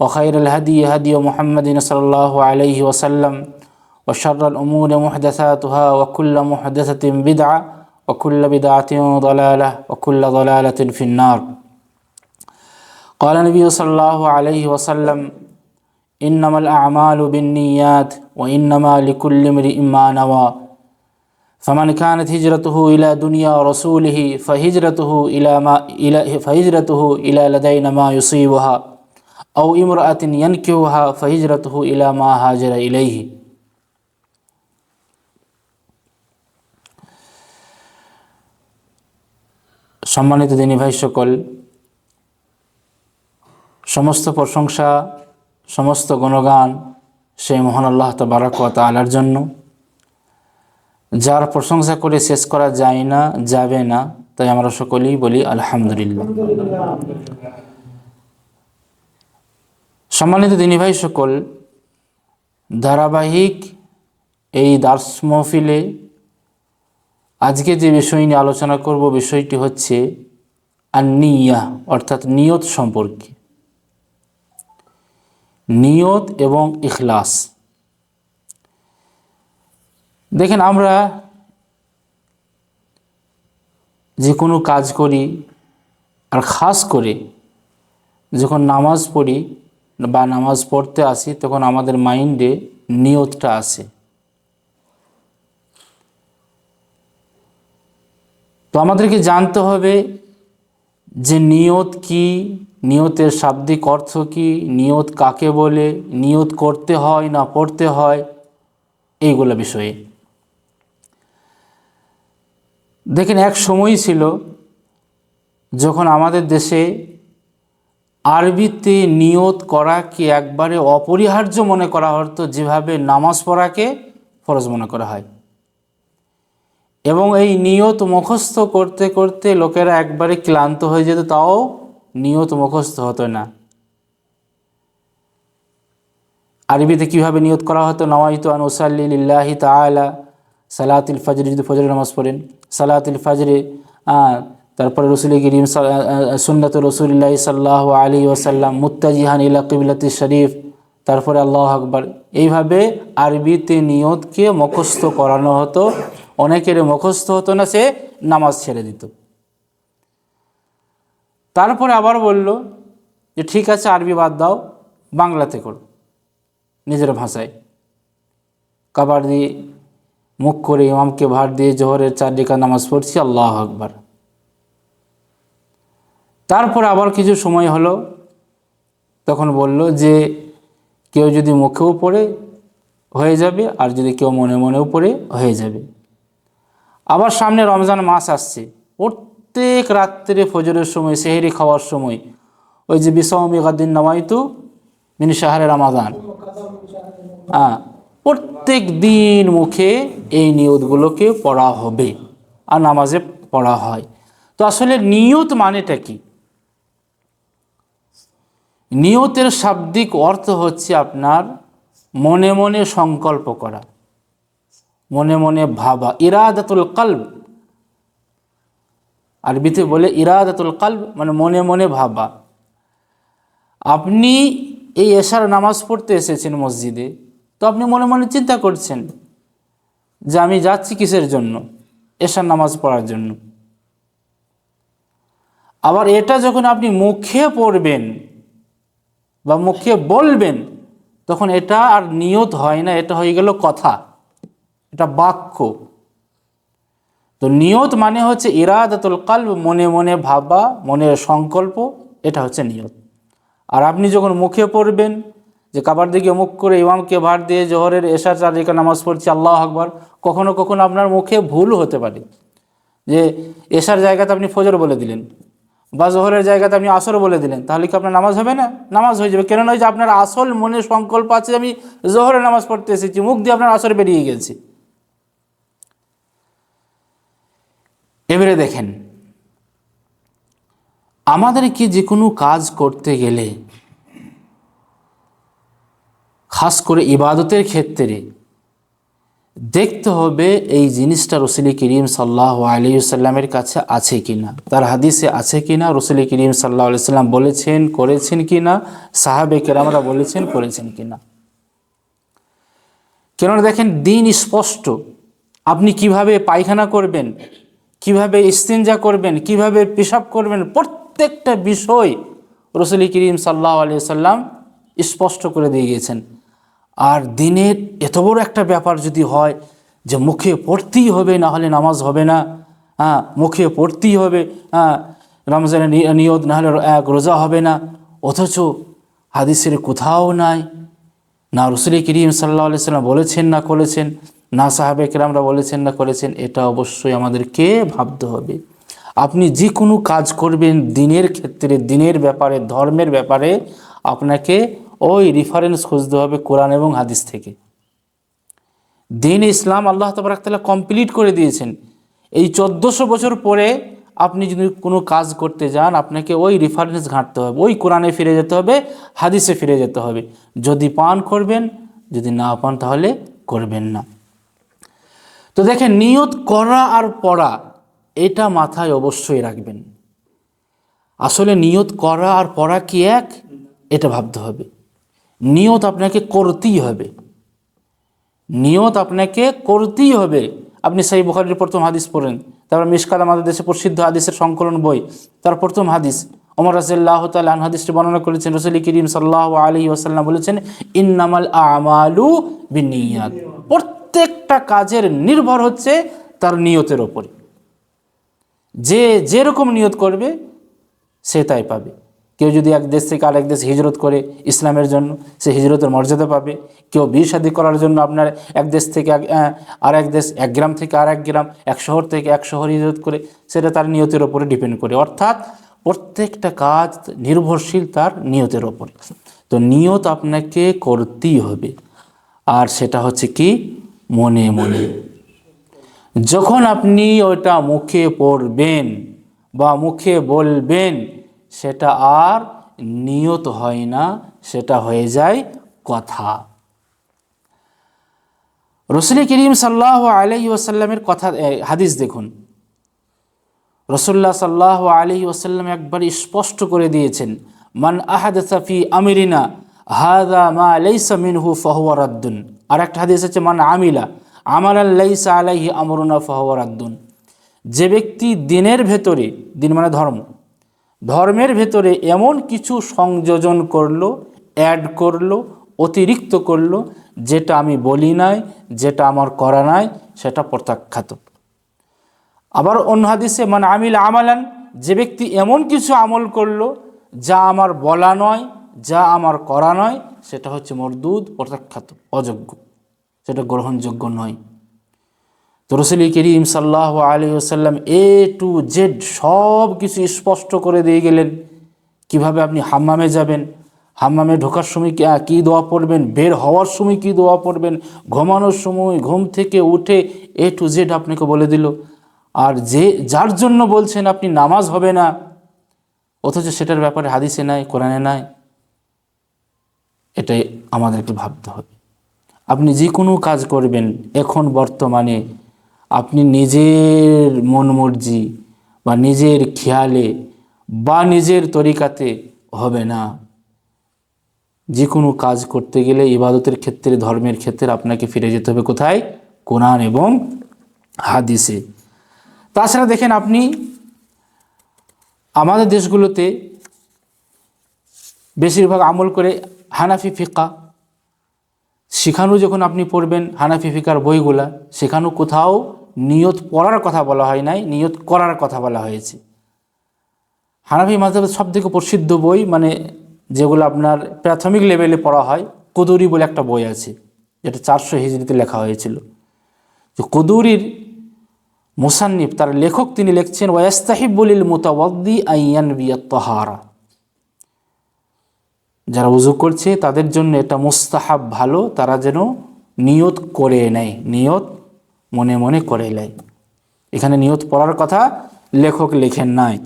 وخير الهدي هدي محمد صلى الله عليه وسلم وشر الأمور محدثاتها وكل محدثة بدعة وكل بدعة ضلالة وكل ضلالة في النار. قال النبي صلى الله عليه وسلم إنما الأعمال بالنيات وإنما لكل امرئ ما نوى. فمن كانت هجرته إلى دنيا رسوله فهجرته إلى ما إلى فهجرته إلى لدينا ما يصيبها. আউ ইমরাতিন ইয়ানকিউহা ফাহিজরাতহু ইলা মা হাজারা ইলাইহি। সম্মানিত দিনী ভাই সকল, সমস্ত প্রশংসা, সমস্ত গণগান সেই মোহন আল্লাহ তবারকত আলার জন্য। যার প্রশংসা করে শেষ করা যায় না, যাবে না, তাই আমরা সকলেই বলি আলহামদুলিল্লাহ। সম্মানিত দিনী ভাই সকল, ধারাবাহিক এই দার্স মহফিলে আজকে যে বিষয় নিয়ে আলোচনা করব বিষয়টি হচ্ছে আন্নিয়া, অর্থাৎ নিয়ত সম্পর্কে। নিয়ত এবং ইখলাস। দেখেন, আমরা যে কোনো কাজ করি আর খাস করে যখন নামাজ পড়ি বা নামাজ পড়তে আসি, তখন আমাদের মাইন্ডে নিয়তটা আসে। তো আমাদেরকে জানতে হবে যে নিয়ত কি, নিয়তের শাব্দিক অর্থ কি, নিয়ত কাকে বলে, নিয়ত করতে হয় না পড়তে হয়, এইগুলো বিষয়ে। দেখেন, এক সময় ছিল যখন আমাদের দেশে আরবিতে নিয়ত করাকে একবারে অপরিহার্য মনে করা হতো, যেভাবে নামাজ পড়াকে ফরজ মনে করা হয়। এবং এই নিয়ত মুখস্থ করতে করতে লোকেরা একবারে ক্লান্ত হয়ে যেত, তাও নিয়ত মুখস্থ হতো না। আরবিতে কীভাবে নিয়ত করা হতো? নওয়াইতো আন ওসাল্লিল্লাহি তালা সালাতিল ফজরে, যদি ফজরের নামাজ পড়েন। সালাতিল ফজরে তারপরে রসুল করিম সুন্নত রসুল্লাহ সাল্লাহ আলী ওসাল্লাম মুত্তাজিহান ইলা কিবিলাতি শরীফ, তারপরে আল্লাহ আকবর। এইভাবে আরবিতে নিয়তকে মুখস্থ করানো হতো। অনেকের মুখস্থ হতো না, সে নামাজ ছেড়ে দিত। তারপরে আবার বলল যে, ঠিক আছে, আরবি বাদ দাও, বাংলাতে করো। নিজের ভাষায়। কাবার দিয়ে মুখ করে ইমামকে ভার দিয়ে জোহরের চার নামাজ পড়ছি, আল্লাহ আকবার। তারপর আবার কিছু সময় হলো, তখন বলল যে কেউ যদি মুখেও পড়ে হয়ে যাবে আর যদি কেউ মনে মনেও পড়ে হয়ে যাবে। আবার সামনে রমজান মাস আসছে। প্রত্যেক রাত্রে ফজরের সময়, সেহেরি খাওয়ার সময়, ওই যে বিসমি গাদ্দিন নামাইতু মিনি শাহরে রমাদান। হ্যাঁ প্রত্যেক দিন মুখে এই নিয়তগুলোকে পড়া হবে আর নামাজে পড়া হয়। তো আসলে নিয়ত মানেটা কি? নিয়তের শাব্দিক অর্থ হচ্ছে আপনার মনে মনে সংকল্প করা, মনে মনে ভাবা, ইরাদাতুল কল্ব। আরবিতে বলে ইরাদাতুল কাল্ব মানে মনে মনে ভাবা। আপনি এই এশার নামাজ পড়তে এসেছেন মসজিদে, তো আপনি মনে মনে চিন্তা করছেন যে আমি যাচ্ছি কিসের জন্য? এশার নামাজ পড়ার জন্য। আবার এটা যখন আপনি মুখে পড়বেন বা মুখে বলবেন, তখন এটা আর নিয়ত হয় না, এটা হয়ে গেল কথা, এটা বাক্য। তো নিয়ত মানে হচ্ছে ইরাদাতুল কাল্ব, মনে মনে ভাবা মনের সংকল্প, এটা হচ্ছে নিয়ত। আর আপনি যখন মুখে পড়বেন, যে কাবার দিকে মুখ করে ইমামকে ভার দিয়ে জোহরের এশা চার রেখা নামাজ পড়ছি, আল্লাহ আকবর, কখনো কখনো আপনার মুখে ভুল হতে পারে। যে এশার জায়গাতে আপনি ফজর বলে দিলেন বা জোহরের জায়গাতে আপনি আসর বলে দিলেন, তাহলে কি আপনার নামাজ হবে না? নামাজ হয়ে যাবে। কেন নয় যে আপনার আসল মনে সংকল্প আছে আমি জোহরে নামাজ পড়তে এসেছি, মুখ দিয়ে আপনার আসর বেরিয়ে গেছে। এবারে দেখেন আমাদেরকে যে কোনো কাজ করতে গেলে, খাস করে ইবাদতের ক্ষেত্রে দেখতে হবে এই জিনিসটা রসুল করিম সাল্লাহ আলী সাল্লামের কাছে আছে কিনা। তার হাদিসে আছে কিনা? রসুল করিম সাল্লাহ আলি সাল্লাম বলেছেন, করেছেন কিনা? সাহাবে কেরামরা বলেছেন, করেছেন কিনা? কেননা দেখেন, দিন স্পষ্ট। আপনি কীভাবে পায়খানা করবেন, কীভাবে ইস্তিনজা করবেন, কীভাবে পেশাব করবেন, প্রত্যেকটা বিষয় রসুল করিম সাল্লাহ আলি সাল্লাম স্পষ্ট করে দিয়ে গিয়েছেন। আর দিনের এত বড় একটা ব্যাপার যদি হয় যে মুখে পড়তেই হবে, না হলে নামাজ হবে না। হ্যাঁ মুখে পড়তেই হবে। হ্যাঁ রমজানের নিয়ত, না হলে এক রোজা হবে না। অথচ হাদিসের কোথাও নাই। না রসুল করিম সাল্লাহ সাল্লাম বলেছেন না করেছেন, না সাহাবে কেরামরা বলেছেন না করেছেন, এটা অবশ্যই আমাদেরকে ভাবতে হবে। আপনি যে কোনো কাজ করবেন দিনের ক্ষেত্রে, দিনের ব্যাপারে, ধর্মের ব্যাপারে আপনাকে ওই রিফারেন্স খুঁজতে হবে কোরআন এবং হাদিস থেকে। দিন ইসলাম আল্লাহ তবরাকতালা কমপ্লিট করে দিয়েছেন। এই চোদ্দোশো বছর পরে আপনি যদি কোনো কাজ করতে যান, আপনাকে ওই রেফারেন্স ঘাঁটতে হবে। ওই কোরআনে ফিরে যেতে হবে, হাদিসে ফিরে যেতে হবে। যদি পান করবেন, যদি না পান তাহলে করবেন না। তো দেখেন, নিয়ত করা আর পড়া, এটা মাথায় অবশ্যই রাখবেন। আসলে নিয়ত করা আর পড়া কি এক? এটা ভাবতে হবে। নিয়ত আপনাকে করতেই হবে। নিয়ত আপনাকে করতেই হবে। আপনি সেই বুখারির প্রথম হাদিস পড়েন, তারপর মিসকাল আমাদের দেশে প্রসিদ্ধ হাদিসের সংকলন বই, তার প্রথম হাদিস। ওমর রাজিল্লাহ তাল হাদিসটি বর্ণনা করেছেন, রসুল করিম সাল্লাহ আলী ওসাল্লাম বলেছেন, ইন্নামাল আমালু বিনিয়াত। প্রত্যেকটা কাজের নির্ভর হচ্ছে তার নিয়তের ওপরে যে যেরকম নিয়ত করবে, সে তাই পাবে। কেউ যদি এক দেশ থেকে আরেক দেশ হিজরত করে ইসলামের জন্য, সে হিজরতের মর্যাদা পাবে। কেউ বিয়ে শাদী করার জন্য আপনার এক দেশ থেকে আর এক দেশ, এক গ্রাম থেকে আর এক গ্রাম, এক শহর থেকে এক শহর হিজরত করে, সেটা তার নিয়তের ওপরে ডিপেন্ড করে। অর্থাৎ প্রত্যেকটা কাজ নির্ভরশীল তার নিয়তের ওপরে। তো নিয়ত আপনাকে করতেই হবে। আর সেটা হচ্ছে কি? মনে মনে। যখন আপনি ওটা মুখে পড়বেন বা মুখে বলবেন সেটা আর নিয়ত হয় না, সেটা হয়ে যায় কথা। রসুল করিম সাল্লাহ আলহি ওসাল্লামের কথা হাদিস দেখুন। রসুল্লাহ সাল্লাহ আলহি ওসাল্লাম একবার স্পষ্ট করে দিয়েছেন, মান আহাদ সাফি আমিরিনা, হাদা মা লাইসা মিনহু ফাহুয়া রাদ্দুন। আর একটা হাদিস আছে, মান আমিলা, আমালান লাইসা আলাইহি আমরুনা ফাহুয়া রাদ্দুন। যে ব্যক্তি দিনের ভেতরে, দিন মানে ধর্ম ধর্মের ভেতরে এমন কিছু সংযোজন করল অ্যাড করল, অতিরিক্ত করল, যেটা আমি বলি নাই, যেটা আমার করা নাই, সেটা প্রত্যাখ্যাত। আবার অন্য হাদিসে মানে আমিল আমালান যে ব্যক্তি এমন কিছু আমল করল, যা আমার বলা নয়, যা আমার করা নয়, সেটা হচ্ছে মরদুদ, প্রত্যাখ্যাত, অযোগ্য। সেটা গ্রহণযোগ্য নয়। তো রসুল করিম সাল্লাহ আলী আসাল্লাম এ টু জেড সব কিছু স্পষ্ট করে দিয়ে গেলেন। কীভাবে আপনি হাম্মামে যাবেন? হাম্মামে ঢোকার সময় কী দোয়া পড়বেন? বের হওয়ার সময় কী দোয়া পড়বেন? ঘুমানোর সময় ঘুম থেকে উঠে এ টু জেড আপনাকে বলে দিল। আর যে, যার জন্য বলছেন আপনি নামাজ হবে না, অথচ সেটার ব্যাপারে হাদিসে নাই, কোরআনে নাই, এটাই আমাদেরকে ভাবতে হবে। আপনি যে কোনো কাজ করবেন, এখন বর্তমানে আপনি নিজের মন মর্জি বা নিজের খেয়ালে বা নিজের তরিকাতে হবে না। যে কোনো কাজ করতে গেলে ইবাদতের ক্ষেত্রে, ধর্মের ক্ষেত্রে আপনাকে ফিরে যেতে হবে কোথায়? কোরআন এবং হাদিসে। তাছাড়া দেখেন আপনি, আমাদের দেশগুলোতে বেশিরভাগ আমল করে হানাফি ফিকা সেখানেও যখন আপনি পড়বেন হানাফি ফিকার বইগুলা, সেখানেও কোথাও নিয়ত পড়ার কথা বলা হয় নাই, নিয়ত করার কথা বলা হয়েছে। হানাফি মাঝাবের সব থেকে প্রসিদ্ধ বই মানে যেগুলো আপনার প্রাথমিক লেভেলে পড়া হয়, কদুরি বলে একটা বই আছে, যেটা চারশো হিজড়িতে লেখা হয়েছিল। যে কদুরির মুসান্নিফ, তার লেখক তিনি লিখছেন ওয়াস্তাহিবুলিল মুতাওয়াদ্দি আইয়ান তাহারা যারা উজু করছে, তাদের জন্য এটা মুস্তাহাব ভালো, তারা যেন নিয়ত করে নেয়, নিয়ত মনে মনে করে নেয়। এখানে নিয়ত পড়ার কথা লেখক লেখেন নাই।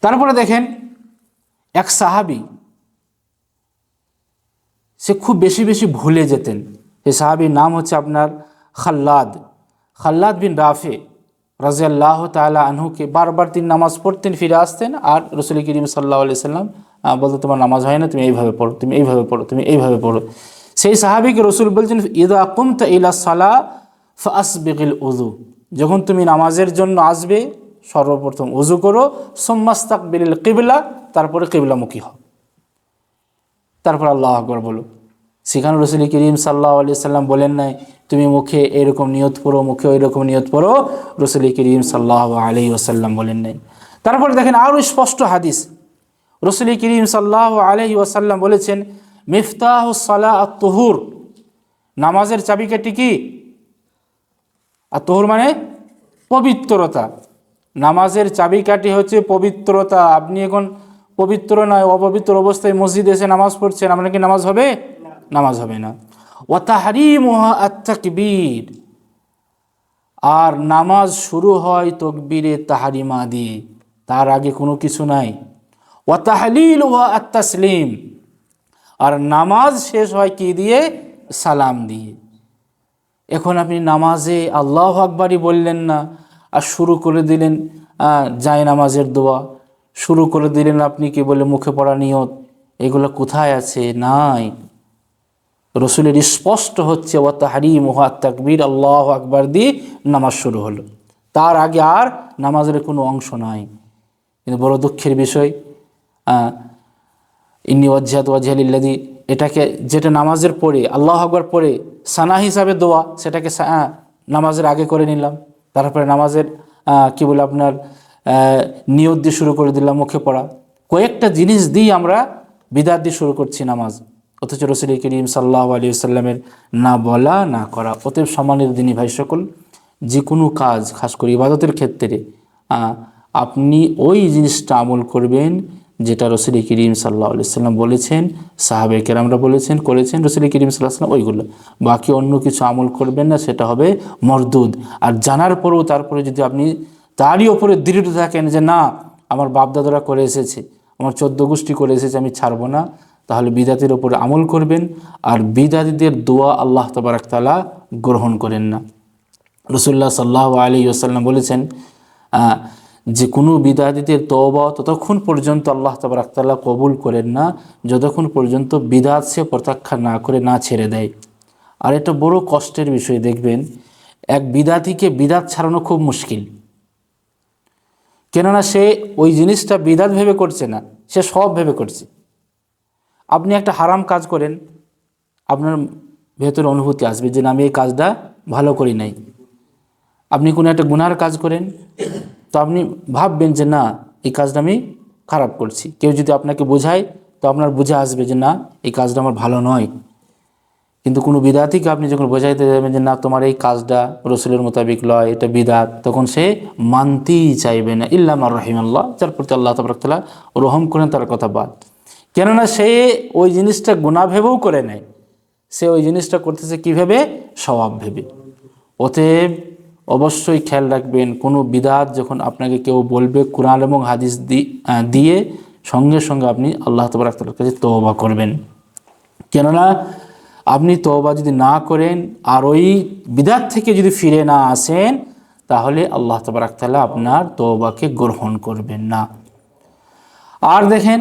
তারপরে দেখেন, এক সাহাবি, সে খুব বেশি বেশি ভুলে যেতেন। সে সাহাবির নাম হচ্ছে আপনার খাল্লাদ। খাল্লাদ বিন রাফে রাজিয়াল্লাহ তালা আনহুকে বারবার তিনি নামাজ পড়তেন, ফিরে আসতেন আর রসুল করিম সাল্লাহ আলি সাল্লাম বলতো তোমার নামাজ হয় না, তুমি এইভাবে পড়ো, তুমি এইভাবে পড়ো, তুমি এইভাবে পড়ো। সেই সাহাবিকে রসুল বলছেন, ইদা কুমতা ইলা সালা ফাসবিগিল উজু যখন তুমি নামাজের জন্য আসবে, সর্বপ্রথম উজু করো সোম্মাস্তাক বিল কিবলা, তারপরে কিবলামুখী হও। তারপর আল্লাহ আকবর বলো। সেখানে রসুল করিম সাল্লাহ আলি সাল্লাম বলেন নাই, তুমি মুখে এরকম নিয়ত পড়ো মুখে ওই রকম নিয়ত পড়ো রসুল করিম সাল্লাহ আলি ওসাল্লাম বলেন নাই। তারপরে দেখেন আরও স্পষ্ট হাদিস। রসুল করিম সাল্লাহ আলহি ওসাল্লাম বলেছেন, মিফতাহ সালাহ তহুর। নামাজের চাবিকাঠি কি? আর তহুর মানে পবিত্রতা। নামাজের চাবিকাঠি হচ্ছে পবিত্রতা। আপনি এখন পবিত্র নয়, অপবিত্র অবস্থায় মসজিদে এসে নামাজ পড়ছেন, আপনার কি নামাজ হবে? নামাজ হবে না। ওয়াতাহারিমুহা আত্মাকবীর আর নামাজ শুরু হয় তকবীরে তাহারিমা দিয়ে। তার আগে কোনো কিছু নাই। ওয়াতাহলিল ওয়া আত্তাসলিম। আর নামাজ শেষ হয় কি দিয়ে? সালাম দিয়ে। এখন আপনি নামাজে আল্লাহ আকবারই বললেন না, আর শুরু করে দিলেন যায় নামাজের দোয়া। শুরু করে দিলেন আপনি কি বলে মুখে পড়া নিয়ত। এগুলো কোথায় আছে? নাই। রসুলের স্পষ্ট হচ্ছে ও তাহারি মোহা তাকবীর, আল্লাহ আকবার দিয়ে নামাজ শুরু হলো। তার আগে আর নামাজের কোনো অংশ নাই। কিন্তু বড় দুঃখের বিষয় ইন্নি ওয়াজ্জাত ওয়াজহালিল্লাদি এটাকে যেটা নামাজের পরে, আল্লাহ আকবর পরে সানা হিসাবে দোয়া, সেটাকে নামাজের আগে করে নিলাম। তারপরে নামাজের কি বলে আপনার নিয়ত দিয়ে শুরু করে দিলাম মুখে পড়া। কয়েকটা জিনিস দিয়ে আমরা বিদাত দিয়ে শুরু করছি নামাজ। অথচ রসুল করিম সাল্লাহ আলী সাল্লামের না বলা, না করা অতএব সম্মানের দিনী ভাই সকল, যে কোনো কাজ, খাস করে ইবাদতের ক্ষেত্রে আপনি ওই জিনিসটা আমল করবেন যেটা রসুল করিম সাল্লাহ সাল্লাম বলেছেন, সাহাবে কেরামরা বলেছেন, করেছেন, রসুল করিম সাল্লাহ সাল্লাম ওইগুলো। বাকি অন্য কিছু আমল করবেন না, সেটা হবে মরদুদ। আর জানার পরেও তারপরে যদি আপনি তারই ওপরে দৃঢ় থাকেন যে, না, আমার বাপদাদারা করে এসেছে, আমার চোদ্দ গোষ্ঠী করে এসেছে, আমি ছাড়বো না তাহলে বিদাতির ওপরে আমল করবেন আর বিদাতিদের দোয়া আল্লাহ তবরাকতালা গ্রহণ করেন না। রসুল্লাহ সাল্লাহ আলী আসাল্লাম বলেছেন যে কোনো বিদাতিদের তওবা ততক্ষণ পর্যন্ত আল্লাহ তবরাকতাল্লাহ কবুল করেন না, যতক্ষণ পর্যন্ত বিদাত সে প্রত্যাখ্যান না করে না ছেড়ে দেয়। আর এটা বড় কষ্টের বিষয়, দেখবেন, এক বিদাতিকে বিদাত ছাড়ানো খুব মুশকিল। কেননা সে ওই জিনিসটা বিদাত ভেবে করছে না, সে সব ভেবে করছে। আপনি একটা হারাম কাজ করেন, আপনার ভেতরে অনুভূতি আসবে যে না, আমি এই কাজটা ভালো করি নাই। আপনি কোনো একটা গুনার কাজ করেন, তো আপনি ভাববেন যে না, এই কাজটা আমি খারাপ করছি। কেউ যদি আপনাকে বোঝায়, তো আপনার বুঝে আসবে যে না, এই কাজটা আমার ভালো নয়। কিন্তু কোনো বিদাতিকে আপনি যখন বোঝাইতে যাবেন যে না, তোমার এই কাজটা রসুলের মোতাবিক লয়, এটা বিদাত, তখন সে মানতেই চাইবে না। ইল্লাম আর রহিমাল্লাহ, যার প্রতি আল্লাহ তবরকতলা রহম করেন, তার কথা বাদ। কেননা সে ওই জিনিসটা গুণা ভেবেও করে নেয়। সে ওই জিনিসটা করতেছে কী ভেবে স্বভাব ভেবে। অতএব অবশ্যই খেয়াল রাখবেন, কোনো বিদাত যখন আপনাকে কেউ বলবে কোরআন এবং হাদিস দিয়ে, সঙ্গে সঙ্গে আপনি আল্লাহ তবরাকতালার কাছে তওবা করবেন। কেননা আপনি তওবা যদি না করেন আর ওই বিদাত থেকে যদি ফিরে না আসেন, তাহলে আল্লাহ তবরাকতালা আপনার তওবাকে গ্রহণ করবেন না। আর দেখেন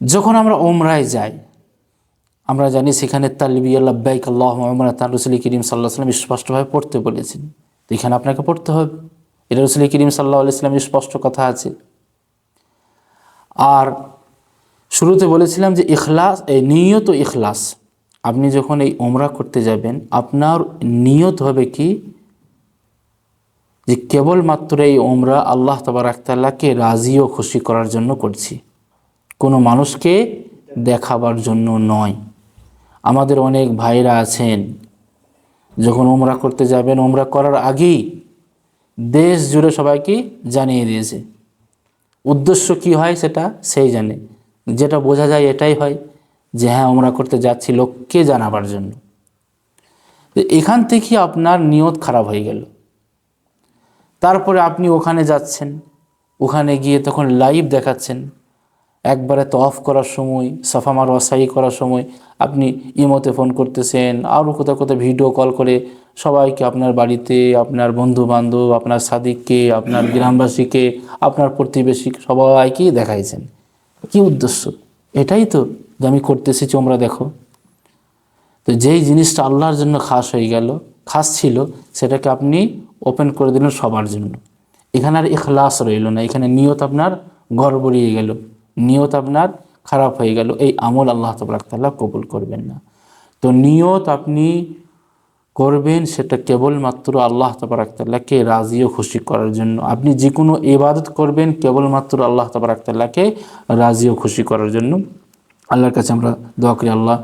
যখন আমরা ওমরায় যাই, আমরা জানি সেখানে তালবি আল্লাহবাইক আল্লাহ আমরা তার রসুল করিম সাল্লাহ সাল্লাম স্পষ্টভাবে পড়তে বলেছেন। তো এখানে আপনাকে পড়তে হবে। এটা রসুল করিম সাল্লাহ আলাইস্লামের স্পষ্ট কথা আছে। আর শুরুতে বলেছিলাম যে ইখলাস, এই নিয়ত ইখলাস। আপনি যখন এই ওমরা করতে যাবেন, আপনার নিয়ত হবে কি? যে কেবলমাত্র এই ওমরা আল্লাহ তবরাকতাল্লাহকে রাজি ও খুশি করার জন্য করছি। কোনো মানুষকে দেখাবার জন্য নয়। আমাদের অনেক ভাইরা আছেন, যখন ওমরা করতে যাবেন ওমরা করার আগেই দেশ জুড়ে সবাইকে জানিয়ে দিয়েছে। উদ্দেশ্য কি হয় সেটা সেই জানে। যেটা বোঝা যায় এটাই হয় যে হ্যাঁ ওমরা করতে যাচ্ছি লোককে জানাবার জন্য। এখান থেকে আপনার নিয়ত খারাপ হয়ে গেল। তারপরে আপনি ওখানে যাচ্ছেন, ওখানে গিয়ে তখন লাইভ দেখাচ্ছেন। একবারে তো অফ করার সময়, সাফা মারোয়া সাই করার সময় আপনি ইমোতে ফোন করতেছেন আরও কোথাও কোথাও ভিডিও কল করে সবাইকে, আপনার বাড়িতে, আপনার বন্ধু বান্ধব আপনার সাদিককে, আপনার গ্রামবাসীকে, আপনার প্রতিবেশী সবাইকেই দেখাইছেন। কি উদ্দেশ্য? এটাই তো যে আমি করতেছি, তোমরা দেখো। তো যেই জিনিসটা আল্লাহর জন্য খাস হয়ে গেল, খাস ছিল, সেটাকে আপনি ওপেন করে দিলেন সবার জন্য। এখানে আর ইখলাস রইল না, এখানে নিয়ত আপনার গড়বড়িয়ে গেল। নিয়ত আপনার খারাপ হয়ে গেল, এই আমল আল্লাহ তবরাকতাল্লাহ কবুল করবেন না। তো নিয়ত আপনি করবেন, সেটা কেবলমাত্র আল্লাহ তবরাকতাল্লাহকে রাজি ও খুশি করার জন্য। আপনি যে কোনো ইবাদত করবেন, কেবলমাত্র আল্লাহ তবরাকতাল্লাহকে রাজি ও খুশি করার জন্য। আল্লাহর কাছে আমরা দোয়া করি, আল্লাহ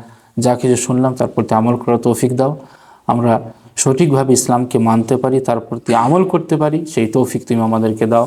যা কিছু শুনলাম তার প্রতি আমল করার তৌফিক দাও। আমরা সঠিকভাবে ইসলামকে মানতে পারি, তার প্রতি আমল করতে পারি, সেই তৌফিক তুমি আমাদেরকে দাও।